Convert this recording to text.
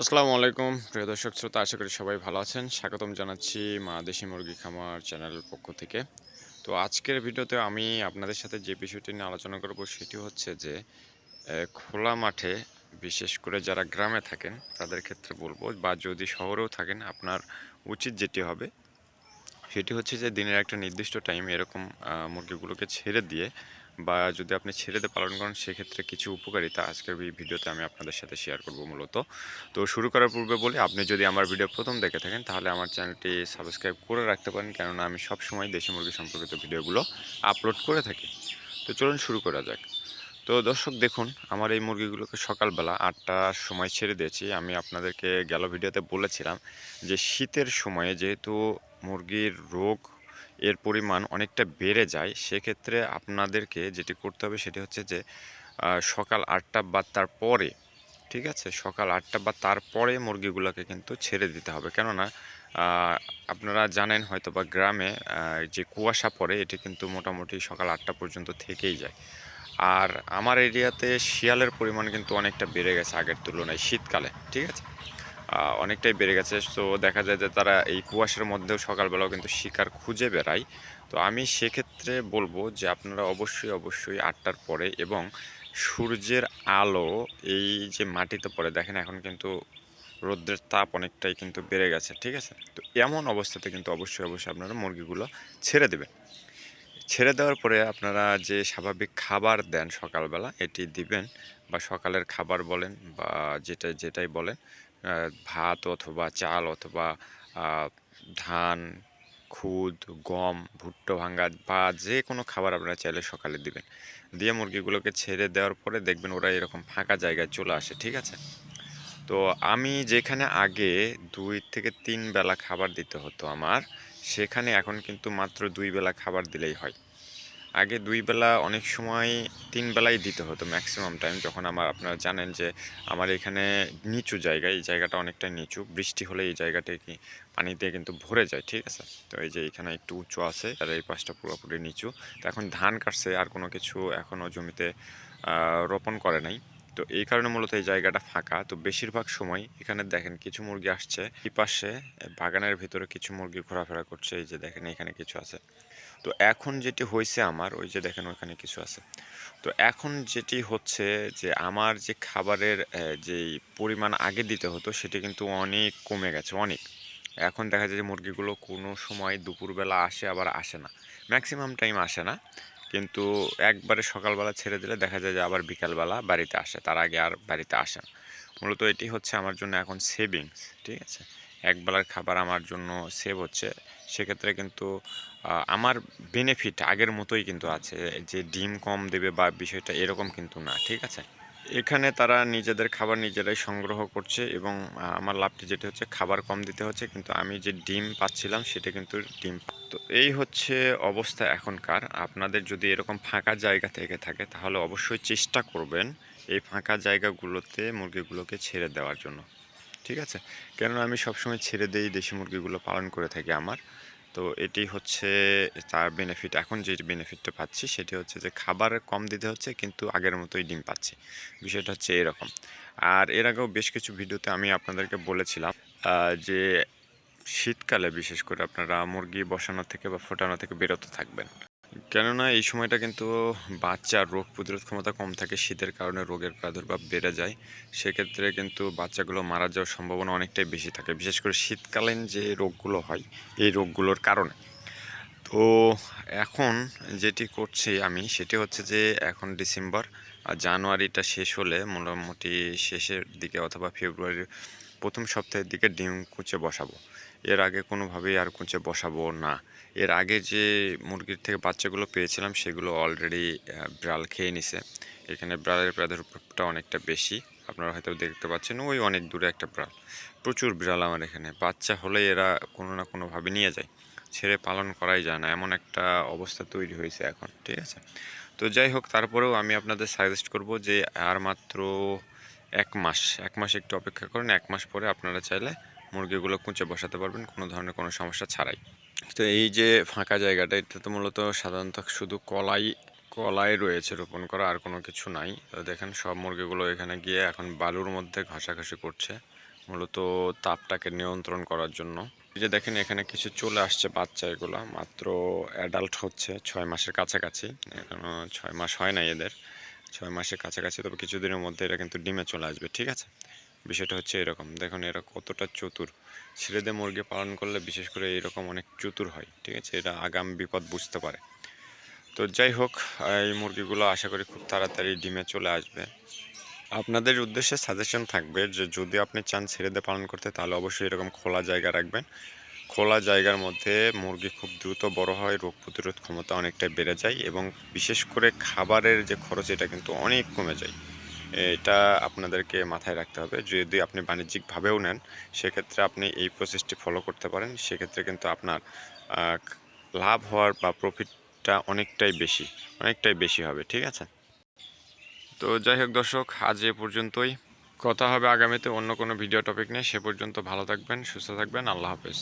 আসসালামু আলাইকুম। প্রিয় দর্শক শ্রোতা, আশা করি সবাই ভালো আছেন। স্বাগতম জানাচ্ছি মা দেশি মুরগি খামার চ্যানেলের পক্ষ থেকে। তো আজকের ভিডিওতে আমি আপনাদের সাথে যে বিষয়টি নিয়ে আলোচনা করব সেটি হচ্ছে যে খোলা মাঠে বিশেষ করে যারা গ্রামে থাকেন, তাদের ক্ষেত্রে বলব বা যদি শহরেও থাকেন, আপনার উচিত যেটি হবে, সেটি হচ্ছে যে দিনের একটা নির্দিষ্ট টাইম এরকম মুরগিগুলোকে ছেড়ে দিয়ে বা যদি আপনি ছেড়ে দিয়ে পালন করেন, সেক্ষেত্রে কিছু উপকারিতা আজকের এই ভিডিওতে আমি আপনাদের সাথে শেয়ার করব মূলত। তো শুরু করার পূর্বে বলি, আপনি যদি আমার ভিডিও প্রথম দেখে থাকেন, তাহলে আমার চ্যানেলটি সাবস্ক্রাইব করে রাখতে পারেন। কেননা আমি সব সময় দেশি মুরগি সম্পর্কিত ভিডিওগুলো আপলোড করে থাকি। তো চলুন শুরু করা যাক। তো দর্শক, দেখুন, আমার এই মুরগিগুলোকে সকালবেলা আটটার সময় ছেড়ে দিয়েছি। আমি আপনাদেরকে গেল ভিডিওতে বলেছিলাম যে শীতের সময়ে যেহেতু মুরগির রোগ এর পরিমাণ অনেকটা বেড়ে যায়, সেক্ষেত্রে আপনাদেরকে যেটি করতে হবে সেটি হচ্ছে যে সকাল আটটা বা তার পরে ঠিক আছে? সকাল আটটা বা তারপরে মুরগিগুলোকে কিন্তু ছেড়ে দিতে হবে। কেননা আপনারা জানেন হয়তো বা গ্রামে যে কুয়াশা পড়ে, এটি কিন্তু মোটামুটি সকাল আটটা পর্যন্ত থেকেই যায়। আর আমার এরিয়াতে শিয়ালের পরিমাণ কিন্তু অনেকটা বেড়ে গেছে আগের তুলনায় শীতকালে, ঠিক আছে? অনেকটাই বেড়ে গেছে। তো দেখা যায় যে তারা এই কুয়াশার মধ্যেও সকালবেলাও কিন্তু শিকার খুঁজে বেড়ায়। তো আমি সেক্ষেত্রে বলব যে আপনারা অবশ্যই অবশ্যই আটটার পরে এবং সূর্যের আলো এই যে মাটিতে পড়ে, দেখেন এখন কিন্তু রৌদ্রের তাপ অনেকটাই কিন্তু বেড়ে গেছে, ঠিক আছে? তো এমন অবস্থাতে কিন্তু অবশ্যই অবশ্যই আপনারা মুরগিগুলো ছেড়ে দেবেন। ছেড়ে দেওয়ার পরে আপনারা যে স্বাভাবিক খাবার দেন সকালবেলা, এটি দিবেন বা সকালের খাবার বলেন বা যেটা যেটাই বলেন ভাত অথবা চাল অথবা ধান, খুদ, গম, ভুট্টো ভাঙ্গা বা যে কোনো খাবার আপনারা চাইলে সকালে দিবেন। দিয়ে মুরগিগুলোকে ছেড়ে দেওয়ার পরে দেখবেন ওরা এরকম ফাঁকা জায়গায় চলে আসে, ঠিক আছে? তো আমি যেখানে আগে দুই থেকে তিন বেলা খাবার দিতে হতো আমার, সেখানে এখন কিন্তু মাত্র দুই বেলা খাবার দিলেই হয়। আগে দুই বেলা অনেক সময় তিন বেলাই দিতে হতো ম্যাক্সিমাম টাইম যখন আমার আপনারা জানেন যে আমার এখানে নিচু জায়গা, এই জায়গাটা অনেকটা নিচু। বৃষ্টি হলে এই জায়গাটা কি পানি দিয়ে কিন্তু ভরে যায়, ঠিক আছে? তো এই যে এখানে একটু উঁচু আছে, আর এই পাশটা পুরোপুরি নিচু। তো এখন ধান কাটছে, আর কোনো কিছু এখনও জমিতে রোপণ করে নাই। তো এই কারণে মূলত এই জায়গাটা ফাঁকা। তো বেশিরভাগ সময় এখানে দেখেন কিছু মুরগি আসছে। এই পাশে বাগানের ভিতরে কিছু মুরগি ঘোরাফেরা করছে। এই যে দেখেন এখানে কিছু আছে। তো এখন যেটি হয়েছে আমার, ওই যে দেখেন ওখানে কিছু আছে। তো এখন যেটি হচ্ছে যে আমার যে খাবারের যেই পরিমাণ আগে দিতে হতো, সেটি কিন্তু অনেক কমে গেছে, অনেক। এখন দেখা যায় যে মুরগিগুলো কোনো সময় দুপুরবেলা আসে, আবার আসে না। ম্যাক্সিমাম টাইম আসে না। কিন্তু একবারে সকালবেলা ছেড়ে দিলে দেখা যায় যে আবার বিকালবেলা বাড়িতে আসে। তার আগে আর বাড়িতে আসে না। মূলত এটি হচ্ছে আমার জন্য এখন সেভিংস ঠিক আছে? একবেলার খাবার আমার জন্য সেভ হচ্ছে। সেক্ষেত্রে কিন্তু আমার বেনিফিট আগের মতোই কিন্তু আছে। যে ডিম কম দেবে বা বিষয়টা এরকম কিন্তু না, ঠিক আছে? এখানে তারা নিজেদের খাবার নিজেরাই সংগ্রহ করছে এবং আমার লাভটি যেটা হচ্ছে খাবার কম দিতে হচ্ছে, কিন্তু আমি যে ডিম পাচ্ছিলাম সেটা কিন্তু ডিম তো এই হচ্ছে অবস্থা এখনকার। আপনাদের যদি এরকম ফাঁকা জায়গা থেকে থাকে, তাহলে অবশ্যই চেষ্টা করবেন এই ফাঁকা জায়গাগুলোতে মুরগিগুলোকে ছেড়ে দেওয়ার জন্য। ঠিক আছে? কেননা আমি সবসময় ছেড়ে দেই দেশি মুরগিগুলো পালন করে থাকি আমার। তো এটি হচ্ছে তার বেনিফিট এখন যে বেনিফিটটা পাচ্ছি সেটি হচ্ছে যে খাবার কম দিতে হচ্ছে কিন্তু আগের মতোই ডিম পাচ্ছি। বিষয়টা হচ্ছে এরকম। আর এর আগেও বেশ কিছু ভিডিওতে আমি আপনাদেরকে বলেছিলাম যে শীতকালে বিশেষ করে আপনারা মুরগি বসানো থেকে বা ফোটানো থেকে বিরত থাকবেন। কেননা এই সময়টা কিন্তু বাচ্চার রোগ প্রতিরোধ ক্ষমতা কম থাকে, শীতের কারণে রোগের প্রাদুর্ভাব বেড়ে যায়। সেক্ষেত্রে কিন্তু বাচ্চাগুলো মারা যাওয়ার সম্ভাবনা অনেকটাই বেশি থাকে, বিশেষ করে শীতকালীন যে রোগগুলো হয়, এই রোগগুলোর কারণে। তো এখন যেটি করছি আমি, সেটি হচ্ছে যে এখন ডিসেম্বর, আর জানুয়ারিটা শেষ হলে মোটামুটি শেষের দিকে অথবা ফেব্রুয়ারির প্রথম সপ্তাহের দিকে ডিম কুচে বসাবো। এর আগে কোনোভাবেই আর কুচে বসাবো না। এর আগে যে মুরগির থেকে বাচ্চাগুলো পেয়েছিলাম, সেগুলো অলরেডি বিড়াল খেয়ে নিছে। এখানে বিড়ালের প্রাদুর্ভাবটা অনেকটা বেশি। আপনারা হয়তো দেখতে পাচ্ছেন, ওই অনেক দূরে একটা বিড়াল। প্রচুর বিড়াল আমার এখানে। বাচ্চা হলে এরা কোনো না কোনোভাবে নিয়ে যায়। ছেড়ে পালন করাই যায় না। এমন একটা অবস্থা তৈরি হয়েছে এখন, ঠিক আছে? তো যাই হোক, তারপরেও আমি আপনাদের সাজেস্ট করব যে আর মাত্র এক মাস এক মাস একটু অপেক্ষা করেন। এক মাস পরে আপনারা চাইলে মুরগিগুলো কুঁচে বসাতে পারবেন, কোনো ধরনের কোনো সমস্যা ছাড়াই। তো এই যে ফাঁকা জায়গাটা, এটা তো মূলত সাধারণত শুধু কলাই কলাই রয়েছে রোপণ করা, আর কোনো কিছু নাই। তো দেখেন সব মুরগিগুলো এখানে গিয়ে এখন বালুর মধ্যে ঘষাঘষি করছে, মূলত তাপটাকে নিয়ন্ত্রণ করার জন্য। এই যে দেখেন এখানে কিছু চলে আসছে বাচ্চা এগুলো, মাত্র অ্যাডাল্ট হচ্ছে, ছয় মাসের কাছাকাছি। এখনও ছয় মাস হয় না এদের, ছয় মাসের কাছাকাছি, তবে কিছুদিনের মধ্যে এরা কিন্তু ডিমে চলে আসবে, ঠিক আছে? বিষয়টা হচ্ছে এরকম। দেখুন, এরা কতটা চতুর। ছেলেদের মুরগি পালন করলে বিশেষ করে এরকম অনেক চতুর হয়, ঠিক আছে? এরা আগাম বিপদ বুঝতে পারে। তো যাই হোক এই মুরগিগুলো আশা করি খুব তাড়াতাড়ি ডিমে চলে আসবে। আপনাদের উদ্দেশ্যে সাজেশন থাকবে যে, যদি আপনি চান ছেড়ে দিয়ে পালন করতে, তাহলে অবশ্যই এরকম খোলা জায়গা রাখবেন। খোলা জায়গার মধ্যে মুরগি খুব দ্রুত বড় হয়, রোগ প্রতিরোধ ক্ষমতা অনেকটাই বেড়ে যায় এবং বিশেষ করে খাবারের যে খরচ, এটা কিন্তু অনেক কমে যায়। এটা আপনাদেরকে মাথায় রাখতে হবে। যদি আপনি বাণিজ্যিকভাবেও নেন, সেক্ষেত্রে আপনি এই প্রসেসটি ফলো করতে পারেন। সেক্ষেত্রে কিন্তু আপনার লাভ হওয়ার বা প্রফিটটা অনেকটাই বেশি অনেকটাই বেশি হবে, ঠিক আছে? তো যাই হোক দর্শক, আজ এ পর্যন্তই। কথা হবে আগামীতে অন্য কোনো ভিডিও টপিক নিয়ে। সে পর্যন্ত ভালো থাকবেন, সুস্থ থাকবেন। আল্লাহ হাফেজ।